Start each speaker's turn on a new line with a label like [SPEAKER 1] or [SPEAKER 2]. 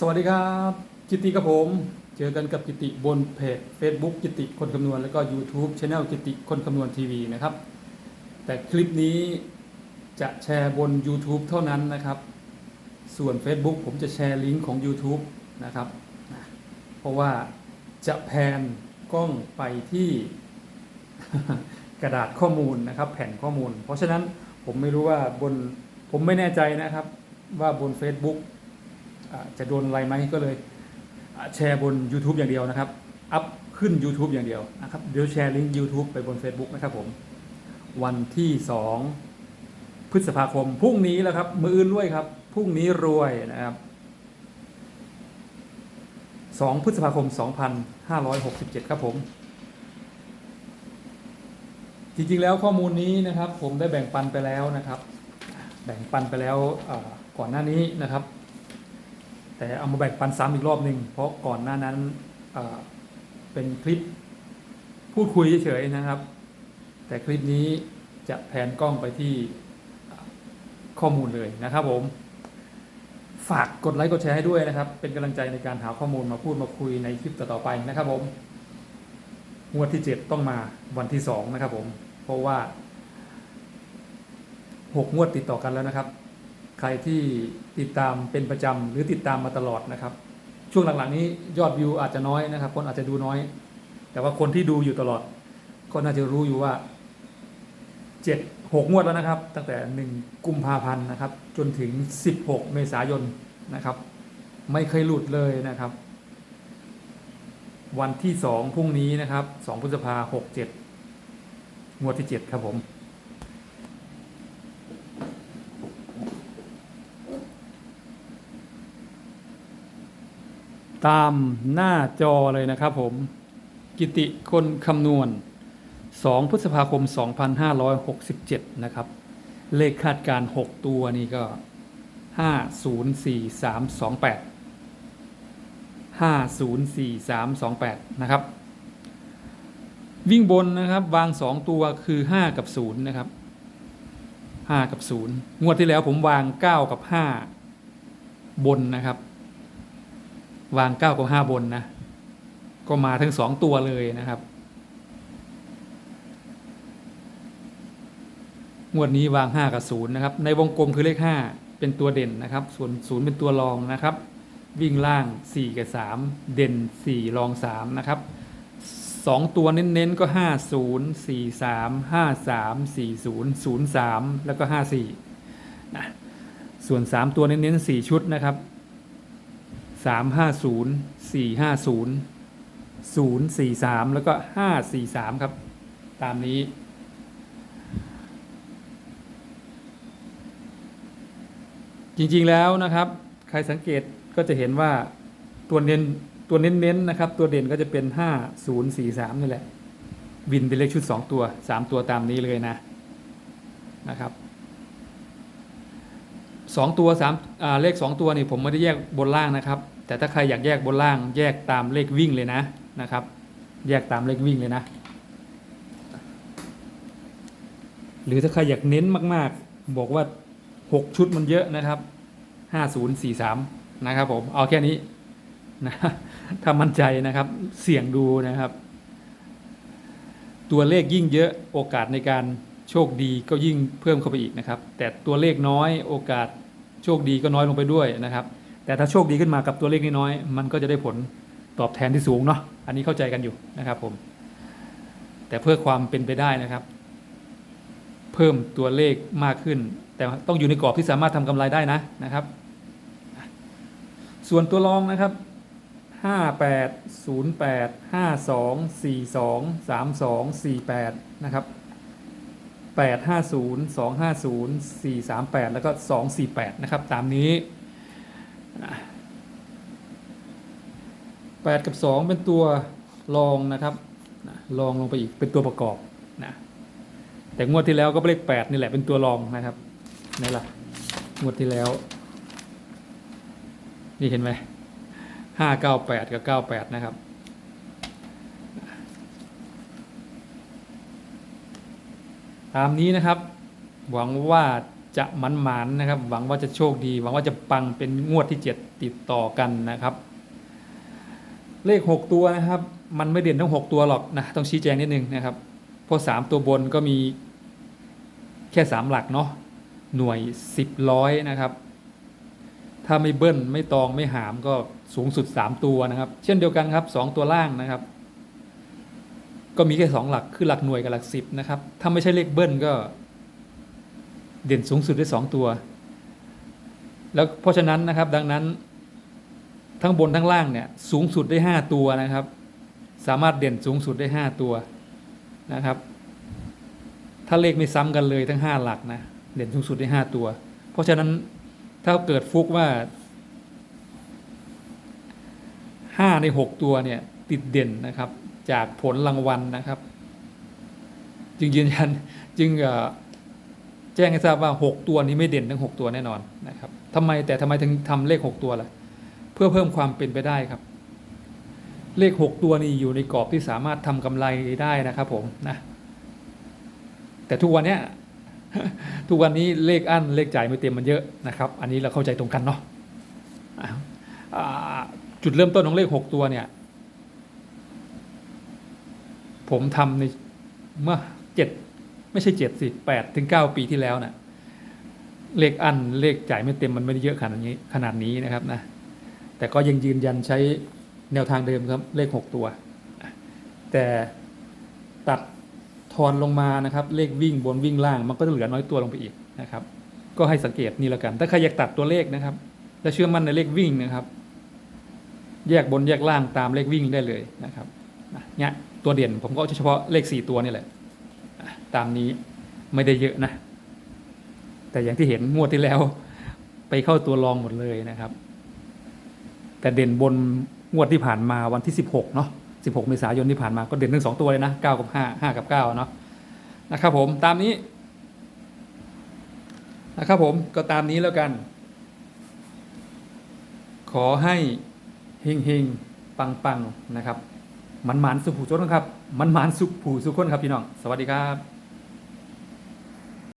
[SPEAKER 1] สวัสดีครับกิติกับผม เจอกันกับกิติบนเพจ Facebook กิติคนคำนวณแล้วก็ YouTube Channel กิติคนคำนวณทีวีนะครับ แต่คลิปนี้จะแชร์บน YouTube เท่านั้นนะครับ ส่วน Facebook ผมจะแชร์ลิงก์ของ YouTube นะครับนะเพราะว่าจะแพนกล้องไปที่กระดาษข้อมูลนะครับ แผ่นข้อมูล เพราะฉะนั้นผมไม่รู้ว่าบนผมไม่แน่ใจนะครับว่าบน Facebook จะโดนอะไรไหมก็เลยแชร์บน YouTube อย่างเดียวนะครับ อัพขึ้น YouTube อย่างเดียวนะครับ เดี๋ยวแชร์ลิงก์ YouTube ไปบน Facebook นะครับผม วันที่ 2 พฤษภาคม พรุ่งนี้แล้วครับ มืออื่นด้วยครับ พรุ่งนี้รวยนะครับ 2 พฤษภาคม 2567 ครับผม จริงๆ แล้วข้อมูลนี้นะครับ ผมได้แบ่งปันไปแล้วนะครับ แบ่งปันไปแล้วก่อนหน้านี้นะครับ แต่เอามาแบ่งปันซ้ำอีกรอบหนึ่งเพราะก่อนหน้านั้นเป็นคลิปพูดคุยเฉยๆนะครับ แต่คลิปนี้จะแผนกล้องไปที่ข้อมูลเลยนะครับผม ฝากกดไลค์กดแชร์ให้ด้วยนะครับ เป็นกำลังใจในการหาข้อมูลมาพูดมาคุยในคลิปต่อๆไปนะครับผมงวดที่ 7 ต้องมาวันที่ 2 นะครับผม เพราะว่า 6 งวดติดต่อกันแล้วนะครับ ใครที่ติดตามเป็นประจำหรือติดตามมาตลอดนะครับ ช่วงหลังๆนี้ยอดวิวอาจจะน้อยนะครับ คนอาจจะดูน้อย แต่ว่าคนที่ดูอยู่ตลอด ก็น่าจะรู้อยู่ว่าเจ็ดหกงวดแล้วนะครับ ตั้งแต่หนึ่งกุมภาพันธ์นะครับ จนถึง16เมษายนนะครับ ไม่เคยหลุดเลยนะครับ วันที่สองพรุ่งนี้นะครับสองพฤษภาหกเจ็ดงวดที่เจ็ดครับผม ตามหน้าจอเลยนะครับผม กิติคนคำนวณ 2 พฤษภาคม 2567 นะครับ เลขคาดการ 6 ตัวนี่ก็ 504328 504328 นะครับ วิ่งบนนะครับวาง 2 ตัวคือ 5 กับ 0 นะครับ 5 กับ 0 งวดที่แล้วผมวาง 9 กับ 5 บนนะครับ วางเก้ากับห้าบนนะ ก็มาทั้งสองตัวเลยนะครับ งวดนี้วางห้ากับศูนย์นะครับ ในวงกลมคือเลขห้าเป็นตัวเด่นนะครับ ส่วนศูนย์เป็นตัวรองนะครับ วิ่งล่างสี่กับสามเด่นสี่รองสามนะครับสองตัวเน้นๆก็ห้าศูนย์สี่สามห้าสามสี่ศูนย์ศูนย์สามแล้วก็ห้าสี่นะส่วนสามตัวเน้นๆสี่ชุดนะครับ สามห้าศูนย์สี่ห้าศูนย์ศูนย์สี่สามแล้วก็ห้าสี่สามครับ ตามนี้ จริงๆแล้วนะครับ ใครสังเกตก็จะเห็นว่าตัวเน้นตัวเน้นๆนะครับ ตัวเด่นก็จะเป็นห้าศูนย์สี่สามนี่แหละ วินเป็นเลขชุดสองตัวสามตัวตามนี้เลยนะนะครับ สองตัวสามเลขสองตัวนี่ผมไม่ได้แยกบนล่างนะครับ แต่ถ้าใครอยากแยกบนล่าง แยกตามเลขวิ่งเลยนะนะครับ แยกตามเลขวิ่งเลยนะ หรือถ้าใครอยากเน้นมากๆ บอกว่าหกชุดมันเยอะนะครับห้าศูนย์สี่สามนะครับผมเอาแค่นี้นะถ้ามั่นใจนะครับเสี่ยงดูนะครับ ตัวเลขยิ่งเยอะโอกาสในการ โชคดีก็ยิ่งเพิ่มเข้าไปอีกนะครับ แต่ตัวเลขน้อยโอกาสโชคดีก็น้อยลงไปด้วยนะครับ แต่ถ้าโชคดีขึ้นมากับตัวเลขน้อยมันก็จะได้ผลตอบแทนที่สูงเนาะอันนี้เข้าใจกันอยู่นะครับผม แต่เพื่อความเป็นไปได้นะครับ เพิ่มตัวเลขมากขึ้น แต่ต้องอยู่ในกรอบที่สามารถทำกำไรได้นะนะครับ ส่วนตัวรองนะครับห้าแปดศูนย์แปดห้าสองสี่สองสามสองสี่แปดนะครับ แปดห้าศูนย์สองห้าศูนย์สี่สามแปดแล้วก็สองสี่แปดนะครับ ตามนี้แปดกับสองเป็นตัวรองนะครับรองลงไปอีกเป็นตัวประกอบนะแต่งวดที่แล้วก็เลขแปดนี่แหละเป็นตัวรองนะครับนี่แหละงวดที่แล้ว นี่เห็นไหมห้าเก้าแปดกับเก้าแปดนะครับ ตามนี้นะครับ หวังว่าจะมันหมานนะครับ หวังว่าจะโชคดี หวังว่าจะปังเป็นงวดที่เจ็ดติดต่อกันนะครับ เลขหกตัวนะครับ มันไม่เด่นทั้งหกตัวหรอกนะต้องชี้แจงนิดนึงนะครับเพราะสามตัวบนก็มีแค่สามหลักเนาะหน่วยสิบร้อยนะครับ ถ้าไม่เบิ้ลไม่ตองไม่หามก็สูงสุดสามตัวนะครับ เช่นเดียวกันครับสองตัวล่างนะครับ ก็มีแค่สองหลักคือหลักหน่วยกับหลักสิบนะครับ ถ้าไม่ใช่เลขเบิ้ลก็ เด่นสูงสุดได้สองตัว แล้วเพราะฉะนั้นนะครับ ดังนั้น ทั้งบนทั้งล่างเนี่ย สูงสุดได้ห้าตัวนะครับ สามารถเด่นสูงสุดได้ห้าตัวนะครับ ถ้าเลขไม่ซ้ำกันเลยทั้งห้าหลักนะเด่นสูงสุดได้ห้าตัว เพราะฉะนั้นถ้าเกิดฟุกว่าห้าในหกตัวเนี่ย ติดเด่นนะครับ จากผลรางวัลนะครับ จึงยืนยันจึงแจ้งให้ทราบว่า 6 ตัวนี้ไม่เด่นทั้ง 6 ตัวแน่นอนนะครับทำไมแต่ทำไมถึงทำเลข 6 ตัวล่ะเพื่อเพิ่มความเป็นไปได้ครับ เลข 6 ตัวนี้อยู่ในกรอบที่สามารถทำกำไรได้นะครับผมนะแต่ทุกวันเนี้ยทุกวันนี้เลขอั้นเลขจ่ายไม่เต็มมันเยอะนะครับ อันนี้เราเข้าใจตรงกันเนาะจุดเริ่มต้นของเลข 6 ตัวเนี่ย ผมทำในเมื่อเจ็ดไม่ใช่เจ็ดสิแปดถึงเก้าปีที่แล้วนะ่ะเลขอันเลขจ่ายไม่เต็มมันไม่ได้เยอะขนาดนี้ขนาดนี้นะครับนะแต่ก็ยังยืนยันใช้แนวทางเดิมครับเลขหกตัว แต่ตัดทอนลงมานะครับ เลขวิ่งบนวิ่งล่าง มันก็จะเหลือน้อยตัวลงไปอีกนะครับ ก็ให้สังเกตนี่แล้วกัน ถ้าใครอยากตัดตัวเลขนะครับและเชื่อมั่นในเลขวิ่งนะครับ แยกบนแยกล่างตามเลขวิ่งได้เลยนะครับเนี่ย ตัวเด่นผมก็เฉพาะเลขสี่ตัวนี่แหละ ตามนี้ไม่ได้เยอะนะ แต่อย่างที่เห็นงวดที่แล้ว ไปเข้าตัวรองหมดเลยนะครับ แต่เด่นบนงวดที่ผ่านมาวันที่สิบหกเนาะสิบหกเมษายนที่ผ่านมาก็เด่นทั้งสองตัวเลยนะเก้ากับห้าห้ากับเก้าเนาะนะครับผมตามนี้นะครับผมก็ตามนี้แล้วกัน ขอให้เฮงเฮงปังปังๆ นะครับ มันหมานสุขผู้ชนครับ มันหมานสุขผู้สุขคนครับพี่น้อง สวัสดีครับ